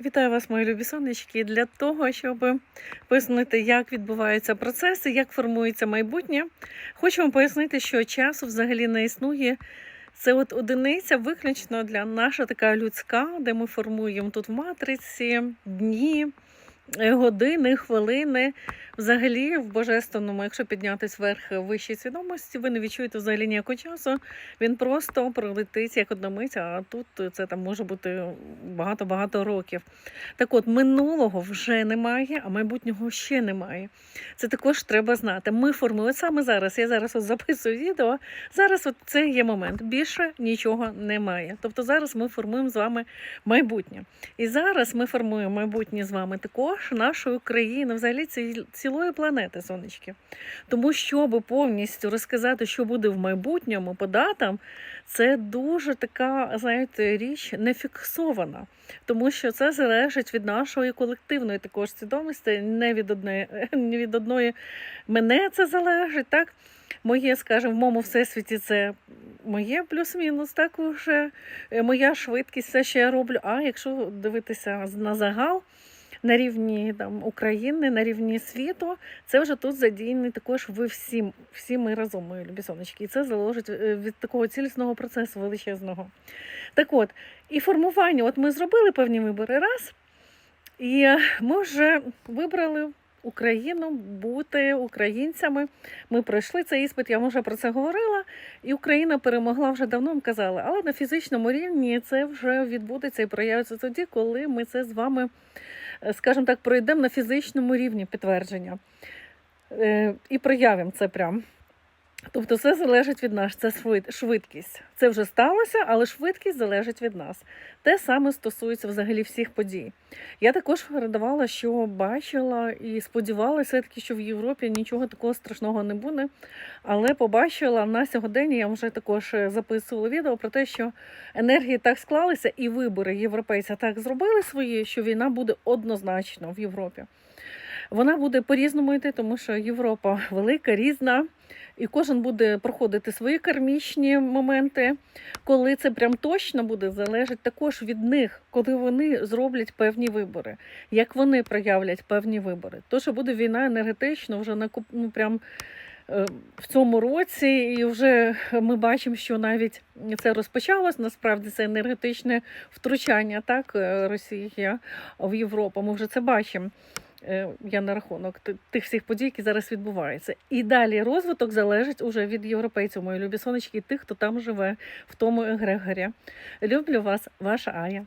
Вітаю вас, мої любі сонечки. Для того, щоб пояснити, як відбуваються процеси, як формується майбутнє, хочу вам пояснити, що часу взагалі не існує. Це от одиниця виключно для наша така людська, де ми формуємо тут в матриці дні, години, хвилини. Взагалі, в божественному, якщо піднятись вверх вищої свідомості, ви не відчуєте взагалі ніякого часу. Він просто пролетить як одна мить, а тут це там може бути багато-багато років. Так от, минулого вже немає, а майбутнього ще немає. Це також треба знати. Ми формуємо саме зараз. Я зараз от записую відео. Зараз от це є момент. Більше нічого немає. Тобто зараз ми формуємо з вами майбутнє. І зараз ми формуємо майбутнє з вами також нашої країни, взагалі ці- цілої планети, сонечки. Тому щоб повністю розказати, що буде в майбутньому по датам, це дуже така, знаєте, річ не фіксована. Тому що це залежить від нашої колективної також свідомості, не від одної, не від одної мене це залежить, так? Моє, скажімо, в моєму всесвіті це моє плюс-мінус, так уже е, моя швидкість, все, що я роблю. А якщо дивитися на загал, на рівні там, України, на рівні світу, це вже тут задіяні також ви всі, всі ми разом, мої любі сонечки. І це залежить е, від такого цілісного процесу величезного. Так от, і формування, от ми зробили певні вибори раз, і ми вже вибрали Україну бути українцями. Ми пройшли цей іспит, я вже про це говорила. І Україна перемогла вже давно, казали. Але на фізичному рівні це вже відбудеться і проявиться тоді, коли ми це з вами, е, скажімо так, пройдемо на фізичному рівні підтвердження. Е, І проявимо це прям. Тобто це залежить від нас, це швидкість. Це вже сталося, але швидкість залежить від нас. Те саме стосується взагалі всіх подій. Я також передавала, що бачила і сподівалася таки, що в Європі нічого такого страшного не буде. Але побачила на сьогодні, я вже також е, записувала відео про те, що енергії так склалися, і вибори європейця так зробили свої, що війна буде однозначно в Європі. Вона буде по-різному йти, тому що Європа велика, різна, і кожен буде проходити свої кармічні моменти, коли це прям точно буде залежить також від них, коли вони зроблять певні вибори, як вони проявлять певні вибори. То, що буде війна енергетично, вже на ну, прям е, в цьому році, і вже ми бачимо, що навіть це розпочалось. Насправді це енергетичне втручання так е, Росії в Європу. Ми вже це бачимо. Е, Я на рахунок тих всіх подій, які зараз відбуваються. І далі розвиток залежить уже від європейців, мої любі сонечки, і тих, хто там живе в тому егрегорі. Люблю вас, ваша Ая.